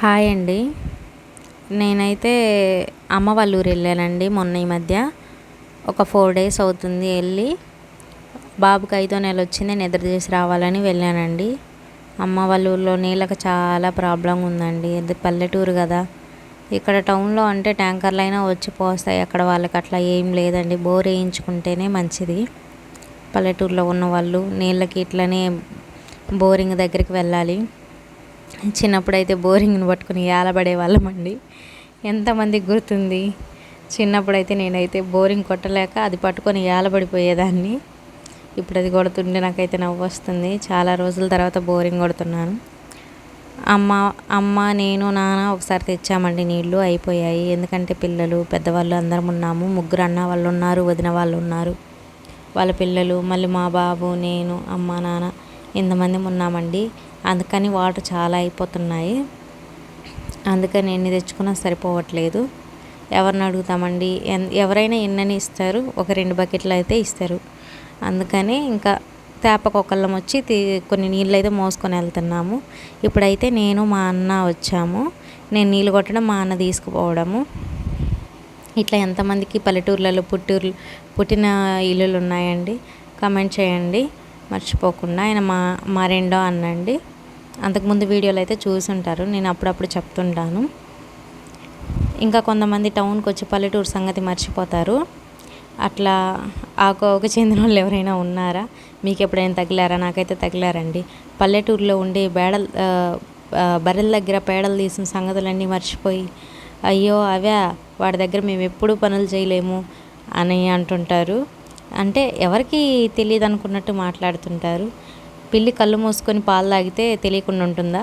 Hi అండి. నేనైతే అమ్మ వాళ్ళ ఊరు వెళ్ళానండి మొన్న ఈ మధ్య. ఒక ఫోర్ డేస్ అవుతుంది వెళ్ళి. బాబుకి ఐదో నెల వచ్చింది నిద్ర చేసి రావాలని వెళ్ళానండి. అమ్మ వాళ్ళ ఊళ్ళో నీళ్ళకి చాలా ప్రాబ్లం ఉందండి. ఇది పల్లెటూరు కదా. ఇక్కడ టౌన్లో అంటే ట్యాంకర్లు అయినా వచ్చి పోస్తాయి. అక్కడ వాళ్ళకి అట్లా ఏం లేదండి. బోర్ వేయించుకుంటేనే మంచిది. పల్లెటూరులో ఉన్న వాళ్ళు నీళ్ళకి ఇట్లనే బోరింగ్ దగ్గరికి వెళ్ళాలి. చిన్నప్పుడైతే బోరింగ్ని పట్టుకుని ఏలబడే వాళ్ళమండి ఎంతమందికి గుర్తుంది? చిన్నప్పుడైతే నేనైతే బోరింగ్ కొట్టలేక అది పట్టుకొని ఏలబడిపోయేదాన్ని. ఇప్పుడు అది కొడుతుంటే నాకైతే నవ్వు వస్తుంది. చాలా రోజుల తర్వాత బోరింగ్ కొడుతున్నాను. అమ్మ అమ్మ నేను నాన్న ఒకసారి తెచ్చామండి నీళ్ళు. అయిపోయాయి. ఎందుకంటే పిల్లలు పెద్దవాళ్ళు అందరం ఉన్నాము. ముగ్గురు అన్న వాళ్ళు ఉన్నారు వదిన వాళ్ళు ఉన్నారు. వాళ్ళ పిల్లలు మళ్ళీ మా బాబు నేను అమ్మ నాన్న ఇంతమంది ఉన్నామండి? అందుకని వాటర్ చాలా అయిపోతున్నాయి. అందుకని ఎన్ని తెచ్చుకున్నా సరిపోవట్లేదు. ఎవరిని అడుగుతామండి? ఎవరైనా ఎన్నని ఇస్తారు? ఒక రెండు బకెట్లు అయితే ఇస్తారు. అందుకని ఇంకా తేపకొకళ్ళం వచ్చి కొన్ని నీళ్ళు అయితే మోసుకొని వెళ్తున్నాము. ఇప్పుడైతే నేను మా అన్న వచ్చాము. నేను నీళ్ళు కొట్టడం మా అన్న తీసుకుపోవడము. ఇట్లా ఎంతమందికి పల్లెటూర్లలో పుట్టూరు పుట్టిన ఇల్లులు ఉన్నాయండి? కమెంట్ చేయండి. మర్చిపోకుండా ఆయన మా మా రెండో అన్నండి అంతకుముందు వీడియోలు అయితే చూసి ఉంటారు నేను అప్పుడప్పుడు చెప్తుంటాను. ఇంకా కొంతమంది టౌన్కి వచ్చి పల్లెటూరు సంగతి మర్చిపోతారు. అట్లా ఆ కోక చెందిన వాళ్ళు ఎవరైనా ఉన్నారా? మీకు ఎప్పుడైనా తగిలారా? నాకైతే తగిలారండి. పల్లెటూరులో ఉండే బేడల్ బర్రెల దగ్గర పేడలు తీసిన సంగతులన్నీ మర్చిపోయి అయ్యో అవే వాడి దగ్గర మేము ఎప్పుడు పనులు చేయలేము అని అంటుంటారు. అంటే ఎవరికి తెలియదు అనుకున్నట్టు మాట్లాడుతుంటారు. పిల్లి కళ్ళు మూసుకొని పాలు తాగితే తెలియకుండా ఉంటుందా?